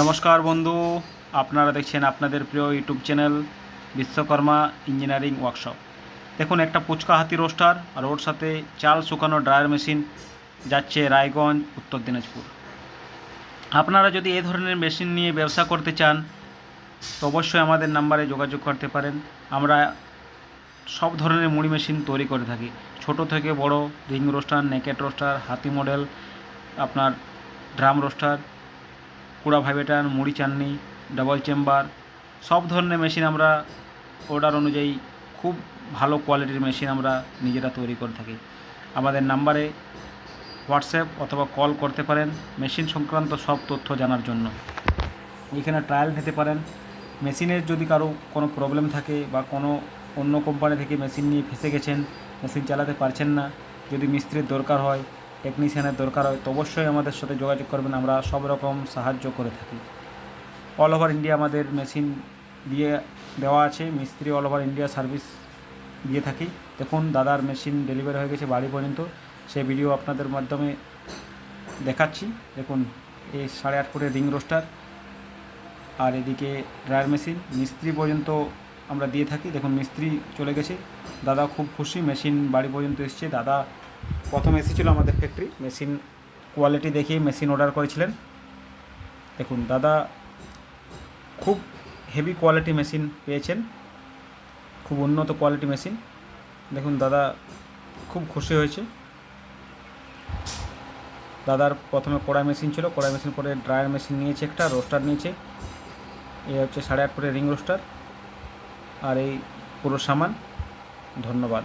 নমস্কার বন্ধু, আপনারা দেখছেন আপনাদের প্রিয় YouTube channel Vishwakarma engineering workshop. দেখুন, একটা পুচকা হাতি রোস্টার আর ওর সাথে চাল শুকানো ড্রায়ার মেশিন যাচ্ছে রায়গঞ্জ, উত্তর দিনাজপুর। আপনারা যদি এই ধরনের মেশিন নিয়ে ব্যবসা করতে চান, তো অবশ্যই আমাদের নাম্বারে যোগাযোগ করতে পারেন। আমরা সব ধরনের মুড়ি মেশিন তৈরি করে থাকি। ছোট থেকে বড়, রিং রোস্টার, নেকেট রোস্টার, হাতি মডেল, আপনার ড্রাম রোস্টার কুড়া ভাইবেটার মুড়ি চাননি ডাবল চেম্বার সব ধরনের মেশিন আমরা অর্ডার অনুযায়ী খুব ভালো কোয়ালিটির মেশিন আমরা নিজেরা তৈরি করে থাকি। আমাদের নাম্বারে হোয়াটসঅ্যাপ অথবা কল করতে পারেন মেশিন সংক্রান্ত সব তথ্য জানার জন্য। এখানে ট্রায়াল নিতে পারেন। মেশিনের যদি কারও কোনো প্রবলেম থাকে বা কোনো অন্য কোম্পানি থেকে মেশিন নিয়ে ফেসে গেছেন মেশিন চালাতে পারছেন না, যদি মিস্ত্রির দরকার হয় টেকনিশিয়ানের দরকার হয়, তো অবশ্যই আমাদের সাথে যোগাযোগ করবেন, আমরা সব রকম সাহায্য করে থাকি। অল ওভার ইন্ডিয়া আমাদের মেশিন দিয়ে দেওয়া আছে, মিস্ত্রি অল ওভার ইন্ডিয়া সার্ভিস দিয়ে থাকি। দেখুন, দাদার মেশিন ডেলিভারি হয়ে গেছে বাড়ি পর্যন্ত সেই ভিডিও আপনাদের মাধ্যমে দেখাচ্ছি। দেখুন এই সাড়ে আট ফুটের রিং রোস্টার আর এদিকে ড্রায়ার মেশিন মিস্ত্রি পর্যন্ত আমরা দিয়ে থাকি। দেখুন, মিস্ত্রি চলে গেছে, দাদা খুব খুশি মেশিন বাড়ি পর্যন্ত এসছে, দাদা প্রথম এসেছিল আমাদের ফ্যাক্টরি মেশিন কোয়ালিটি দেখে মেশিন অর্ডার করেছিলেন। দেখুন, দাদা খুব হেভি কোয়ালিটি মেশিন পেয়েছেন, খুব উন্নত কোয়ালিটি মেশিন দেখুন, দাদা খুব খুশি হয়েছে। দাদার প্রথমে কড়াই মেশিন ছিল, কড়াই মেশিন পরে ড্রায়ার মেশিন নিয়েছে একটা রোস্টার নিয়েছে। এই হচ্ছে সাড়ে আট ফুটের রিং রোস্টার আর এই পুরো সামান, ধন্যবাদ।